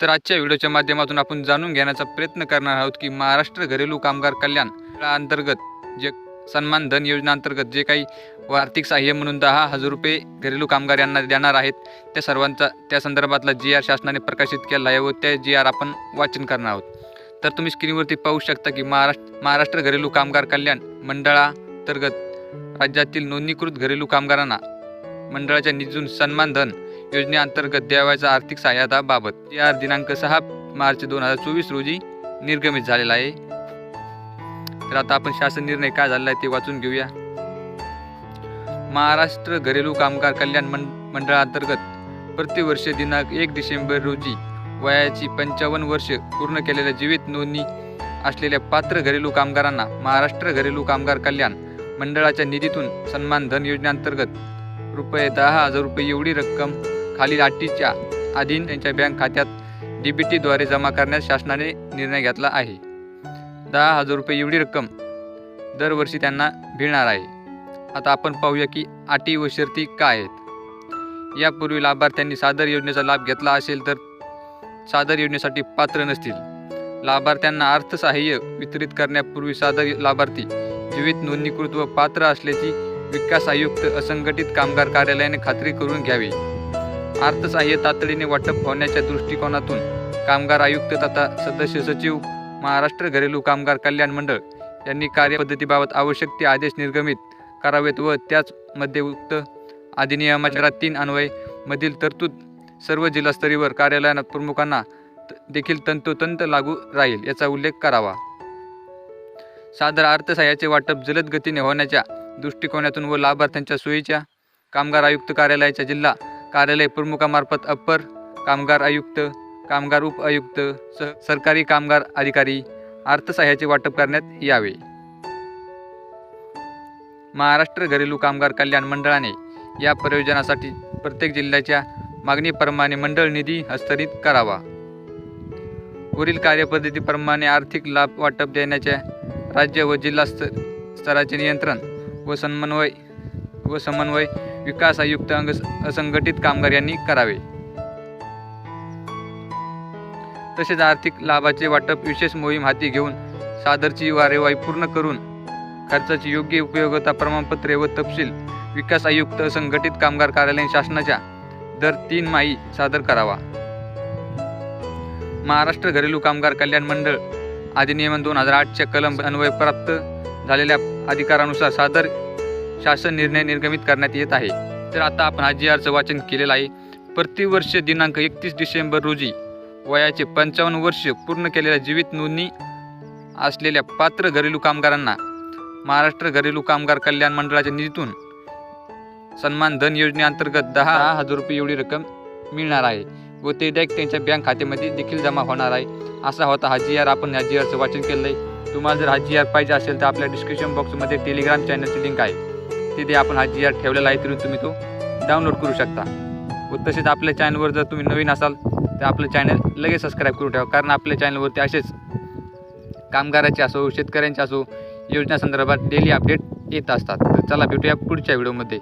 तर आजच्या व्हिडिओच्या माध्यमातून आपण जाणून घेण्याचा प्रयत्न करणार आहोत की महाराष्ट्र घरेलू कामगार कल्याण अंतर्गत जे सन्मान धन योजना अंतर्गत जे काही व आर्थिक सहाय्य म्हणून दहा हजार रुपये घरेलू कामगार यांना देणार आहेत त्या सर्वांचा त्या संदर्भातला जी आर शासनाने प्रकाशित केला आहे व त्या जी आर आपण वाचन करणार आहोत. तर तुम्ही स्क्रीनवरती पाहू शकता की महाराष्ट्र महाराष्ट्र घरेलू कामगार कल्याण मंडळांतर्गत राज्यातील नोंदणीकृत घरेलू कामगारांना मंडळाच्या निधीतून सन्मान धन योजनेअंतर्गत द्यावयाचा आर्थिक सहाय्यताबाबत जी आर दिनांक सहा मार्च दोन हजार चोवीस रोजी निर्गमित झालेला आहे. तर आता आपण शासन निर्णय काय झालेला आहे ते वाचून घेऊया. महाराष्ट्र घरेलू कामगार कल्याण मंडळाअंतर्गत मंडळांतर्गत प्रतिवर्ष दिनांक एक डिसेंबर रोजी वयाची पंचावन्न वर्ष पूर्ण केलेल्या जीवित नोंदणी असलेल्या पात्र घरेलू कामगारांना महाराष्ट्र घरेलू कामगार कल्याण मंडळाच्या निधीतून सन्मान धन योजनेअंतर्गत रुपये दहा हजार रुपये एवढी रक्कम खालील अटीच्या अधीन त्यांच्या बँक खात्यात डी बी टीद्वारे जमा करण्यास शासनाने निर्णय घेतला आहे. दहा हजार रुपये एवढी रक्कम दरवर्षी त्यांना मिळणार आहे. आता आपण पाहूया की अटी व शर्ती काय आहेत. यापूर्वी लाभार्थ्यांनी सादर योजनेचा लाभ घेतला असेल तर सादर योजनेसाठी पात्र नसतील. लाभार्थ्यांना अर्थसहाय्य वितरित करण्यापूर्वी सादर लाभार्थी जीवित नोंदणीकृत व पात्र असल्याची विकास आयुक्त असंघटित कामगार कार्यालयाने खात्री करून घ्यावी. अर्थसहाय्य तातडीने वाटप होण्याच्या दृष्टिकोनातून. कामगार आयुक्त तथा सदस्य सचिव महाराष्ट्र घरेलू कामगार कल्याण मंडळ यांनी कार्यपद्धतीबाबत आवश्यक ते आदेश निर्गमित करावेत व त्याचमध्ये उक्त अधिनियमाच्या तीन अन्वय मधील तरतूद सर्व जिल्हास्तरीवर कार्यालयात प्रमुखांना त- देखील तंतोतंत लागू राहील याचा उल्लेख करावा. सादर अर्थसहाय्याचे वाटप जलद गतीने होण्याच्या दृष्टिकोनातून व लाभार्थ्यांच्या सोयीच्या कामगार आयुक्त कार्यालयाच्या जिल्हा कार्यालय प्रमुखामार्फत अप्पर कामगार आयुक्त कामगार उप आयुक्त स सरकारी कामगार अधिकारी अर्थसहाय्याचे वाटप करण्यात यावे. महाराष्ट्र घरेलू कामगार कल्याण मंडळाने या प्रयोजनासाठी प्रत्येक जिल्ह्याच्या मागणीप्रमाणे मंडळ निधी हस्तांतरित करावा. वरील कार्यपद्धतीप्रमाणे आर्थिक लाभ वाटप देण्याच्या राज्य व जिल्हा स्त स्तराचे नियंत्रण व समन्वय व समन्वय विकास आयुक्त अंग असंघटित कामगार यांनी करावे. तसेच आर्थिक लाभाचे वाटप विशेष मोहीम हाती घेऊन सादरची कार्यवाही पूर्ण करून खर्चाची योग्य उपयोगिता प्रमाणपत्रे व तपशील विकास आयुक्त असंघटित कामगार कार्यालय शासनाच्या दर तीन माही सादर करावा. महाराष्ट्र घरेलू कामगार कल्याण मंडळ अधिनियम दोन हजार आठच्या कलम अन्वय प्राप्त झालेल्या अधिकारानुसार सादर शासन निर्णय निर्गमित करण्यात येत आहे. तर आता आपण हा जी आरचं वाचन केलेलं आहे. प्रतिवर्ष दिनांक एकतीस डिसेंबर रोजी वयाचे पंचावन्न वर्ष पूर्ण केलेल्या जीवित नोंदणी असलेल्या पात्र घरेलू कामगारांना महाराष्ट्र घरेलू कामगार कल्याण मंडळाच्या निधीतून सन्मान धन योजनेअंतर्गत दहा हजार रुपये एवढी रक्कम मिळणार आहे व ते डायरेक्ट त्यांच्या बँक खात्यामध्ये देखील जमा होणार आहे. असा होता हा जी आर आपण ह्या जी आरचं वाचन केलं आहे तुम्हाला जर हा जी आर पाहिजे असेल तर आपल्या डिस्क्रिप्शन बॉक्समध्ये टेलिग्राम चॅनलची लिंक आहे. तिथे आपण हा जी आर ठेवलेला आहे तिथून तुम्ही तो डाउनलोड करू शकता. व तसेच आपल्या चॅनलवर जर तुम्ही नवीन असाल तर आपलं चॅनल लगेच सबस्क्राईब करून ठेवा. कारण आपल्या चॅनलवरती असेच कामगाराचे असो शेतकऱ्यांचे असो योजना संदर्भात डेली अपडेट येत असतात. तर चला भेटूया पुढच्या व्हिडिओमध्ये